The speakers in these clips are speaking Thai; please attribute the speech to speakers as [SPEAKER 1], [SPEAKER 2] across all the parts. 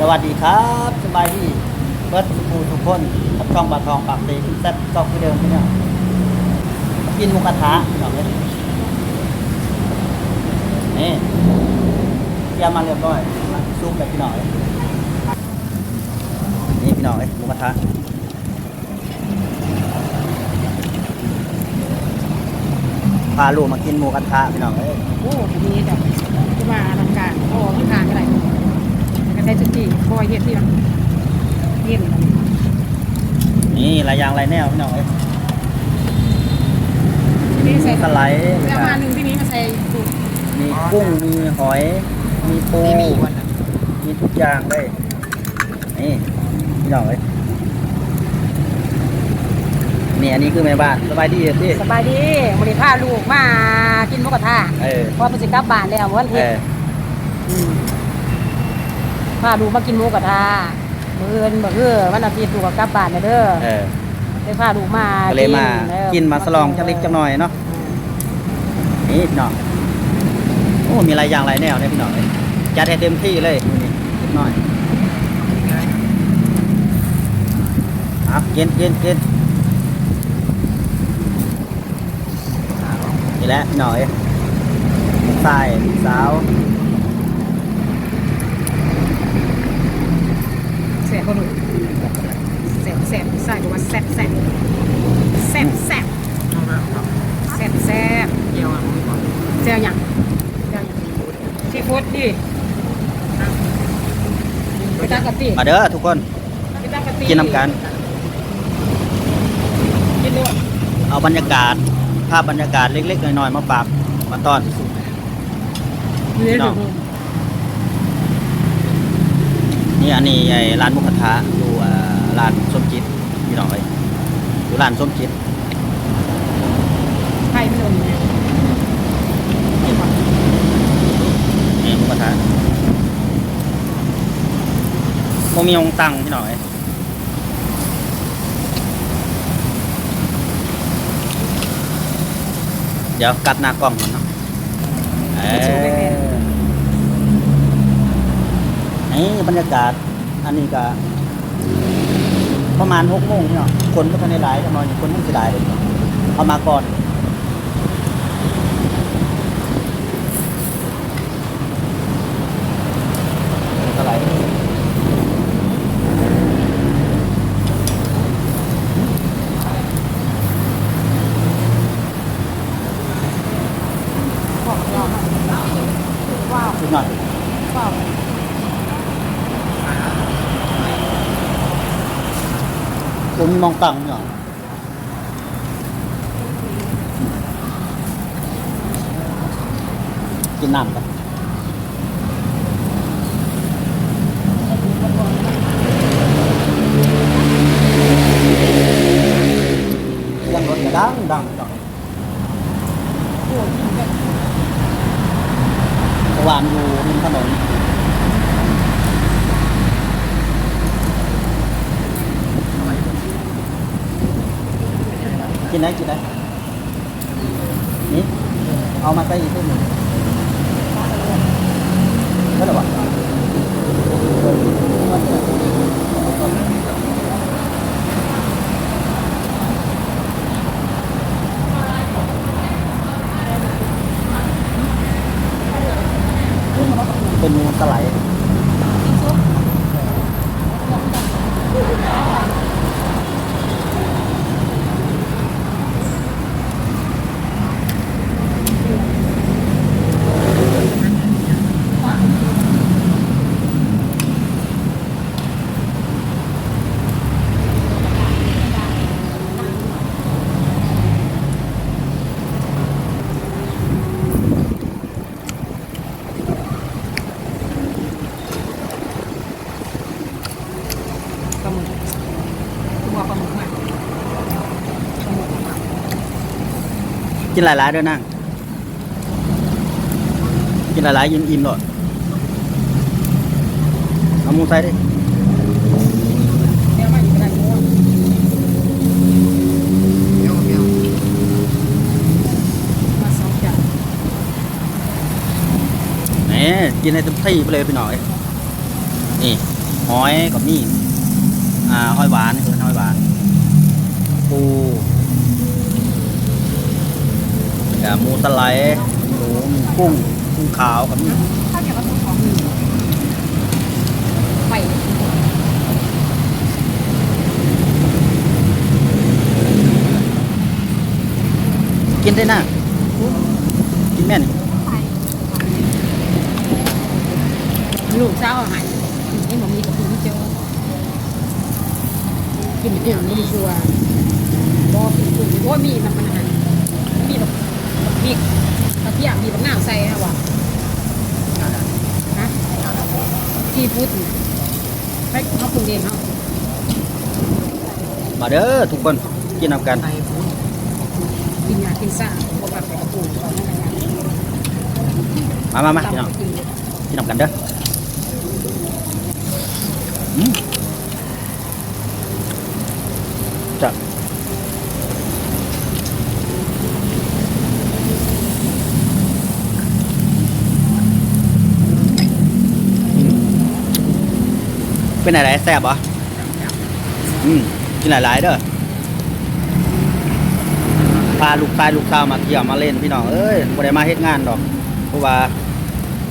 [SPEAKER 1] สวัสดีครับสบายดีเบิร์ดสูทุกคนกับช่องปลาทองปากเตยแซ่บก็คือเดิมพี่น้องกินหมูกระทะพี่น้องเลยนี่เตรียมมาเรียบร้อยซุปแบบพี่น้องเลยนี่พี่น้องเลยหมูกระทะพาลูกมากินหมูกระทะพี่น้องเลย
[SPEAKER 2] โอ้ทีนี้แบบจะมาอลังการโอ้ที่ทานอะไร ก็ได้จุดที่คอยเฮ็ดที่มันเย็น
[SPEAKER 1] นี่หลายอย่างหลายแนวพี่น้องเลย
[SPEAKER 2] ทีนี้
[SPEAKER 1] มี
[SPEAKER 2] ใส่
[SPEAKER 1] สไลด์
[SPEAKER 2] เสื้อมาหนึ่งที่นี้มาใส่สูตร
[SPEAKER 1] มีกุ้งมีหอย มีปูมีทุกอย่างเลยนี่พี่น้องเลยนี่อันนี้คือแม่บ้านสบายดีพี่
[SPEAKER 2] สบายดีวันนี้พาลูกมากินหมูกระทะ
[SPEAKER 1] เออ
[SPEAKER 2] เพราะมันจะกลับบ้านแล้ววัน
[SPEAKER 1] เอ
[SPEAKER 2] เฮ็ด
[SPEAKER 1] อ
[SPEAKER 2] มพาลูกมากินหมูกระทะมื้ออื่นบ่คือวันอาทิตย์ลูกก็กลับบ้านแล้วเด้อ
[SPEAKER 1] เออ
[SPEAKER 2] ได้พาลูกมา
[SPEAKER 1] ก็เลยมา
[SPEAKER 2] เออ
[SPEAKER 1] กินมาสลองจักเล็กจักหน่อยเนาะนี่พี่น้องโอ้มีหลายอย่างหลายแนวเลยพี่น้องเลยจัดให้เต็มที่เลยนี่นิดหน่อยอะกินกินกินนี่แหละพี่น้องเอ้ยใส่สาว
[SPEAKER 2] แซ่ บบ่ลูกแซ่บแซ่บใส่บอกว่าแซ่บแซ่บแซ่บแซ่บแซ่บแซ่บ
[SPEAKER 3] เกี่ยวอะผมบอก
[SPEAKER 2] เจ้าหยังเจ้าหยังซีฟู้ดดิไปตั้งกะติ
[SPEAKER 1] มาเด้อทุกคน
[SPEAKER 2] ไปตั้งกะติ
[SPEAKER 1] กินน้ำกัน
[SPEAKER 2] กินด้วย
[SPEAKER 1] เอาบรรยากาศภาพบรรยากาศเล็กๆน้อยๆมาฝากมาต้อน
[SPEAKER 2] เนื้อ
[SPEAKER 1] เนาะ
[SPEAKER 2] ดู
[SPEAKER 1] นี่อันนี้ไอ้ร้านหมุกกระทะอยู่อ่าร้านส้มจิตพี่น้องเอ้ยอยู่ร้านส้มจิต
[SPEAKER 2] ไข่ไม่โดนเนี่ยกินหมด
[SPEAKER 1] นี่หมุกกระทะโมมีองตังพี่น้องเอ้ยเดี๋ยวกัดหน้ากล้องก่อนเนาะเอ้ยนี่บ รยากาศ อันนี้ก็ประมาณหกโมงเนาะคนก็ทันได้หลายจะนอนคนไม่สิหลายเลยเอามาก่อน ผมมีมองตังค์เนาะกินน้ำกันยังรถก็ดังดังดัง
[SPEAKER 2] โอ้ยกินแบบ
[SPEAKER 1] ระหว่างอยู่ริมถนน กินได้กินได้นี่เอามาใส่อีกตัวหนึ่งก็ได้ปะเป็นสไลด์
[SPEAKER 2] ปลาหมึก ตัวปลาหมึกมากปลาหมึกมาก
[SPEAKER 1] กินหลายๆด้วยนั่ง กินหลายๆอิ่มๆหน่อยเอาหมูใส่ดิ
[SPEAKER 2] เดี๋ยวมาอยู่กันได้หมู
[SPEAKER 3] เกี่ยวเกี่ยว
[SPEAKER 2] มาสองจาน
[SPEAKER 1] นี่กินให้เต็มที่ไปเลยพี่หน่อย นี่หอยกับมี อ่าหอยหวานคือหอยหวาน ปูกับหมูสไลด์หมูมีกุ้งกุ้งขาวกับมี
[SPEAKER 2] ข้าวเหนียวผสมของหนึ่งไป
[SPEAKER 1] กินได้นะกินแม่น
[SPEAKER 2] ลูกเช้าอาหารนี่ผมมีกับคุณเจอ กินเดี๋ยวนี้ชัวบอกคุณว่ามีมันมันอาหารมีแบบมีกระเทียมมีแบบหน้าใส่นะวะฮะที่พูดไปเขาปรุงเองเขา
[SPEAKER 1] มาเด้อทุกคนกินนำกัน
[SPEAKER 2] กินยากินซ่าเพราะว่าไปกระปูก่อนนั่นแหละ
[SPEAKER 1] มามามาพี่น้อง
[SPEAKER 2] กิน
[SPEAKER 1] กินนำกันเด้อ เป็นอะไรแซ่บเหรออืมกินหลายๆเด้อพาลูกชายลูกสาวมาเที่ยวมาเล่นพี่น้องเอ้ยบ่ได้มาเฮ็ดงานดอก เพราะว่า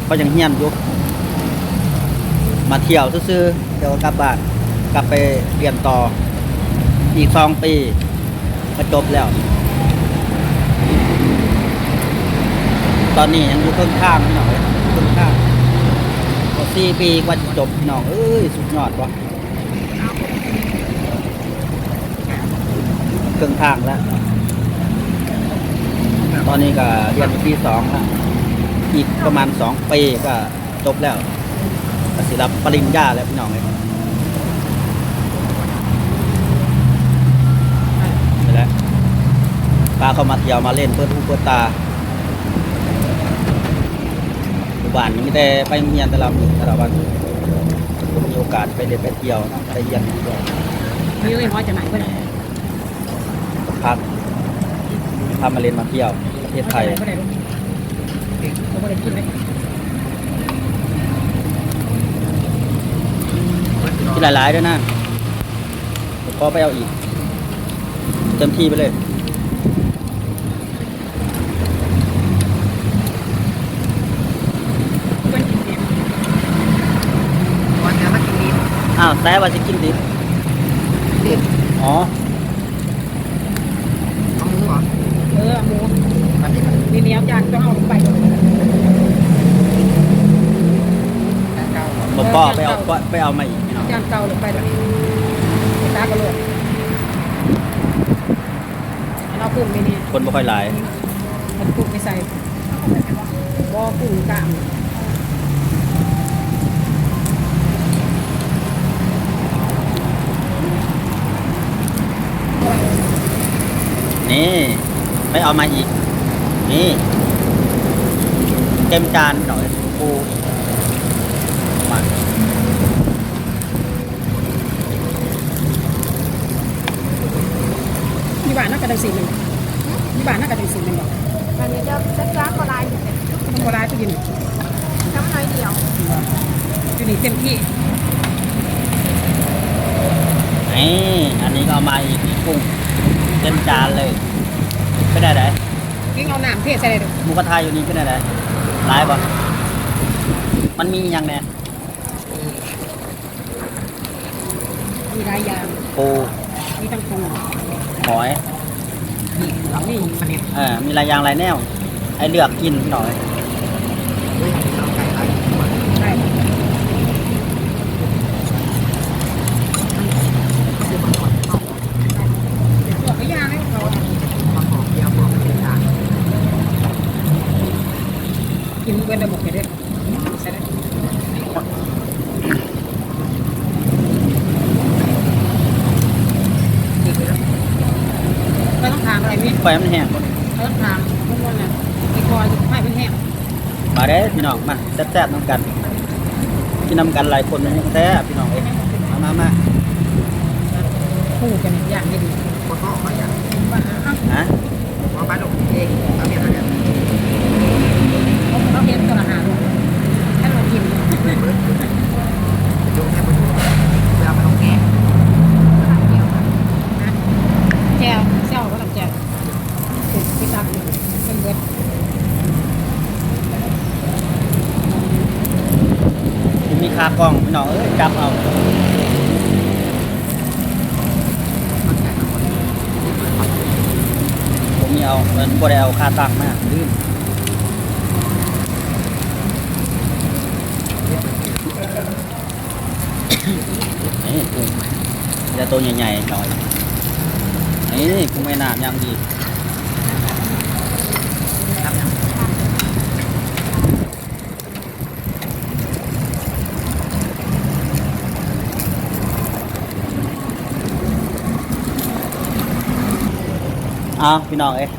[SPEAKER 1] เขายังเฮียนอยู่มาเที่ยวซื่อๆเดี๋ยวกลับบ้านกลับไปเรียนต่อ อีกสองปีก็จบแล้ว ตอนนี้ยังอยู่เครื่องข้างพี่น้องเอ้ยเครื่องข้างก็ สี่ปีกว่าจบพี่น้องเอ้ยสุดยอดวะเครื่องข้างแล้ว ตอนนี้ก็เรียนปีสองแล้วอีกประมาณสองปีก็จบแล้วก็สิรับปริญญาแล้วพี่น้องเลยนี่แหละพาเขามาเที่ยวมาเล่นเพื่อทูเพื่อตาอยู่ บ้านนี่มีแต่ไปโรงเรียนแต่ละมื้อแต่ละวันผมมีโอกาสไปเล่นไปเที่ยวไปเยี่ยมเที่ยว
[SPEAKER 2] มีเรื่องน้อยจะไหนก็ได้
[SPEAKER 1] พักพามาเล่นมาเที่ยวประเทศไทย
[SPEAKER 2] ก็ได้ลูกเขาก็ได้กินไหม
[SPEAKER 1] กินหลายๆด้วยนะเดี๋ยวพ่อไปเอาอีกเต็มที่ไปเลย
[SPEAKER 2] ก็กินเอง
[SPEAKER 3] วันนี้มากินนี้
[SPEAKER 1] อ้าวแต่ว่าจะกินดิบ
[SPEAKER 3] ดิบ
[SPEAKER 1] อ๋อ
[SPEAKER 3] เอาหมูเหรอ
[SPEAKER 2] เออหมู
[SPEAKER 3] อันนี้มัน
[SPEAKER 2] มีเนี้ยจานต้องเอาลงไปเลย
[SPEAKER 3] แป้งเก้าเหรอ
[SPEAKER 1] บอกพ่อไปเอาไปเอามาอีกพี่น้อง
[SPEAKER 2] จานเก่าลงไปเลยตากระโหลกเราปรุงไปนี่
[SPEAKER 1] คนบ่ค่อยหลาย
[SPEAKER 2] มันปรุงไปใส่บ่ปรุงกลาง
[SPEAKER 1] นี่ไปเอามาอีก นี่เต็มจานหน่อยปูมา
[SPEAKER 2] ที่บ้านน่าจะได้สี่หนึ่งที่บ้านน่าจะได้สี่หนึ่งดอก
[SPEAKER 4] อันนี้จะจะจ้างก็ลายอยู่เนี่ย
[SPEAKER 2] มันโบราณที่ยิน
[SPEAKER 4] น้ำน้อยเดียว
[SPEAKER 2] อยู่นี่เต็มที่
[SPEAKER 1] นี่อันนี้ก็เอามาอีกนี่กุ้ง เต็มจานเลยไม่ได้ไหน
[SPEAKER 2] ยิ่งเอาน้ำเทใส่เลย
[SPEAKER 1] หมูกระทะอยู่นี่เป็นอะไรหลายบ่มันมีอย่างแน่
[SPEAKER 2] มีหลายอย่าง
[SPEAKER 1] ปู
[SPEAKER 2] มีทั้งปู
[SPEAKER 1] หอย
[SPEAKER 2] มีหลังนี่สนิท
[SPEAKER 1] เออมีหลายอย่างหลายแนวไอ้เลือกกินหน่อย
[SPEAKER 3] เฮ้ยเอาไก่ไก่หัว
[SPEAKER 2] ใช่
[SPEAKER 3] คือมันหอมเอา
[SPEAKER 2] ตัวก็ยางให้เขา
[SPEAKER 3] ความหอมเดียวหอมเป็นจาน
[SPEAKER 2] กินเว้นระบบไปด้วยเราต้องถามอะไรมิ
[SPEAKER 1] ไฟมันแห้ง
[SPEAKER 2] เราต้องถามพวกมันน่ะมีคอยไม่เป็นแห้ง
[SPEAKER 1] มาเด้อพี่น้องมาแซ่บๆน้ำกันกินน้ำกันหลายคนนยังแซ่บพี่น้องเอ้ยมามามา
[SPEAKER 2] คู่กันอย่างนี้ดี
[SPEAKER 3] ก็ออกมาอย่าง
[SPEAKER 2] ว่าเอ้า
[SPEAKER 1] ฮะ
[SPEAKER 3] ว่าปลาดุกเองเอาเนี่ยมาเนี่ย
[SPEAKER 2] เราเห็นตัวละหาลูกถ้าเรากิน
[SPEAKER 3] ดูแค่มัน คา
[SPEAKER 1] กล้องพี่น้องเอ้ยจับเอา
[SPEAKER 3] มันแข็งทั้งหมดเปิดความ
[SPEAKER 1] ผมมีเอาเงินบ่ได้เอาคาตังมากลืมนี่กุ้งแต่ตัวใหญ่ๆหน่อยนี่กุ้งแม่น้ำยังดี
[SPEAKER 3] ครับเนี่ย
[SPEAKER 1] อ้าวพี่น้องเอ้ย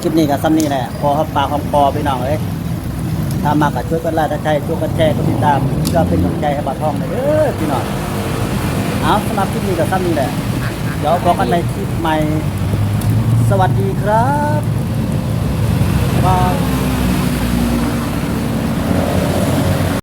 [SPEAKER 1] คลิปนี้กับซ้ำนี่แหละพอครับปากคำคอพี่น้องเอ้ยถ้ามากับช่วยกันไลค์ถ้าใช่ช่วยกันแชร์ก็ติดตามก็เป็นกำลังใจให้บาทองเลยเด้อพี่น้องเอาสำหรับคลิปนี้กับซ้ำนี่แหละเดี๋ยวพบกันในคลิปใหม่ สวัสดีครับบ๊ายบาย